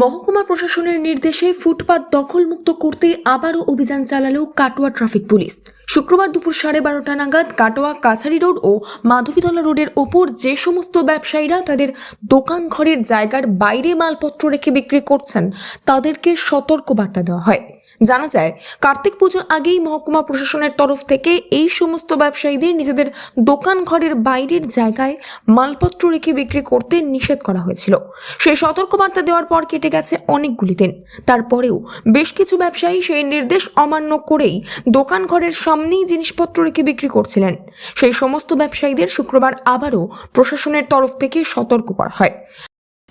মহকুমা প্রশাসনের নির্দেশে ফুটপাত দখলমুক্ত করতে আবারও অভিযান চালালো কাটোয়া ট্রাফিক পুলিশ। শুক্রবার দুপুর সাড়ে বারোটা নাগাদ কাটোয়া কাছারি রোড ও মাধবীতলা রোডের ওপর যে সমস্ত ব্যবসায়ীরা তাদের দোকান ঘরের জায়গার বাইরে মালপত্র রেখে বিক্রি করছেন, তাদেরকে সতর্ক বার্তা দেওয়া হয়। জানা যায়, কার্তিক পুজোর আগেই মহকুমা প্রশাসনের তরফ থেকে এই সমস্ত ব্যবসায়ীদের নিজেদের দোকান ঘরের বাইরের জায়গায় মালপত্র রেখে বিক্রি করতে নিষেধ করা হয়েছিল। সেই সতর্কবার্তা দেওয়ার পর কেটে গেছে অনেকগুলি দিন। তারপরেও বেশ কিছু ব্যবসায়ী সেই নির্দেশ অমান্য করেই দোকান ঘরের সামনেই জিনিসপত্র রেখে বিক্রি করছিলেন। সেই সমস্ত ব্যবসায়ীদের শুক্রবার আবারও প্রশাসনের তরফ থেকে সতর্ক করা হয়।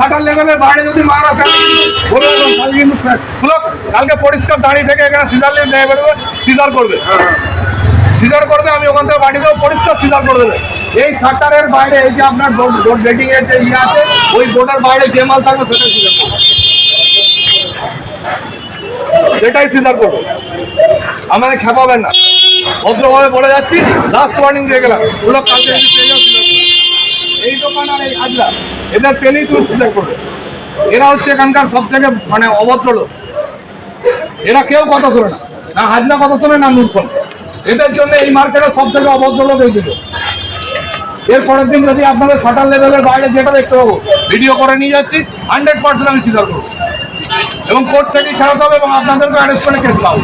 শাটার লেভেলের বাইরে যদি মারা থাকে কালকে পরিষ্কার দাঁড়িয়ে থেকে এখানে সিজার নিয়ে বেরোবে সিজার করবে। সিজার করবে, আমি ওখান থেকে বাড়ি দেবো পরিষ্কার সিজার করে দেবে। এই শাটারের বাইরে, এই যে আপনার বোর্ড এর যে ইয়ে আছে, ওই বোর্ডের বাইরে যে মাল থাকবে, সেটাই সিজার করবে। সেটাই সিজার করবে। আমাদের খেপাবেন না। ভদ্রভাবে বলে যাচ্ছি লাস্ট ওয়ার্নিং দিয়ে গেলাম। কালকে এই দোকান আর এই হাজরা। এদের পেলেই তুমি সুযোগ করবে এরা হচ্ছে এখানকার সব থেকে মানে অভদ্র লোক। এরা কেউ কথা শোনে না। না হাজরা কথা শোনে না নুরফল এদের জন্য এই মার্কেটের সব থেকে অভদ্র লোক এই দুটো এর পরের দিন যদি আপনাদের শাটার লেভেলের বাইরে যেটা দেখতে পাবো ভিডিও করে নিয়ে যাচ্ছি হান্ড্রেড পার্সেন্ট আমি স্বীকার করব। এবং কোর্ট থেকে ছাড়াতে হবে এবং আপনাদেরকে অ্যারেস্ট করে কেস দাও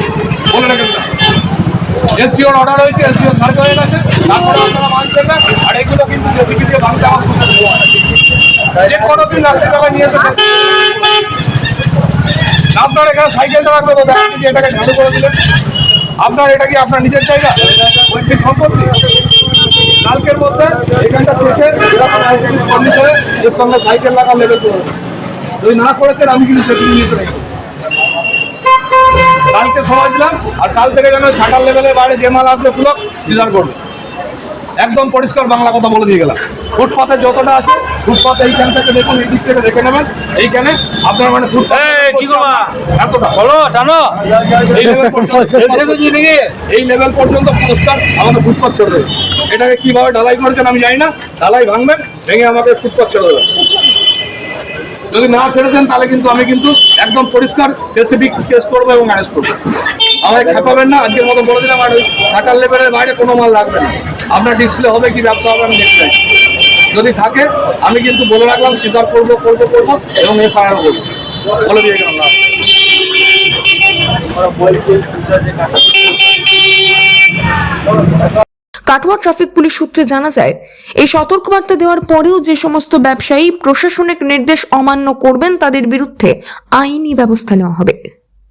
বলে রেখে দিলাম। অর্ডার হয়েছে এসটিও সার্ভে হয়ে গেছে। তারপরে আপনারা মানছেন না। আর এগুলো কিন্তু জেসিবি দিয়ে ভাঙতে আমার। যে কোনো দিন রাস্তা টাকা নিয়ে এসে আপনার এখানে সাইকেলটা রাখবে তো আপনি এটাকে ঝাড়ু করে দিলেন। আপনার এটা কি আপনার নিজের জায়গা? পৈতৃক সম্পত্তি? কালকের মধ্যে এখানটা থেকে কন্ডিশনে এর সঙ্গে সাইকেল লাগা লেভেল করে যদি না করেছেন, আমি কিন্তু সেগুলি চলে যাব। কালকে সময় দিলাম, আর কাল থেকে যেন ছাটার লেভেলের বাইরে যে মাল আসবে, পুরো সিজার করবে। একদম পরিষ্কার বাংলা কথা বলে দিয়ে গেলাম। ফুটপাথে যতটা আছে ফুটপাথ এইখান থেকে দেখুন এই দিক থেকে দেখে নেবেন। এইখানে আপনার মানে? এতটা। বলো এই লেভেল পর্যন্ত পুরস্কার আমাদের ফুটপাথ ছেড়ে দেবে। এটাকে কীভাবে ঢালাই করেছেন আমি জানি না। ঢালাই ভাঙবেন ভেঙে আমাকে ফুটপাথ ছেড়ে দেবেন। যদি না ছেড়ে দেন তাহলে কিন্তু আমি কিন্তু একদম পরিষ্কার স্পেসিফিক কেস করব এবং অ্যারেস্ট করব। আমাকে খেপাবেন না, আজকের মতো বলে দিলাম, আর ওই শাটার লেভেলের বাইরে কোনো মাল রাখবেন না। আপনার ডিসপ্লে হবে কি ব্যবসা হবে আমি দেখতে যদি থাকে, আমি কিন্তু বলে রাখলাম, স্বীকার এবং বলে দিয়ে গেলাম কাটোয়া ট্রাফিক পুলিশ সূত্রে জানা যায়, এই সতর্কবার্তা দেওয়ার পরেও যে সমস্ত ব্যবসায়ী প্রশাসনিক নির্দেশ অমান্য করবেন, তাদের বিরুদ্ধে আইনি ব্যবস্থা নেওয়া হবে।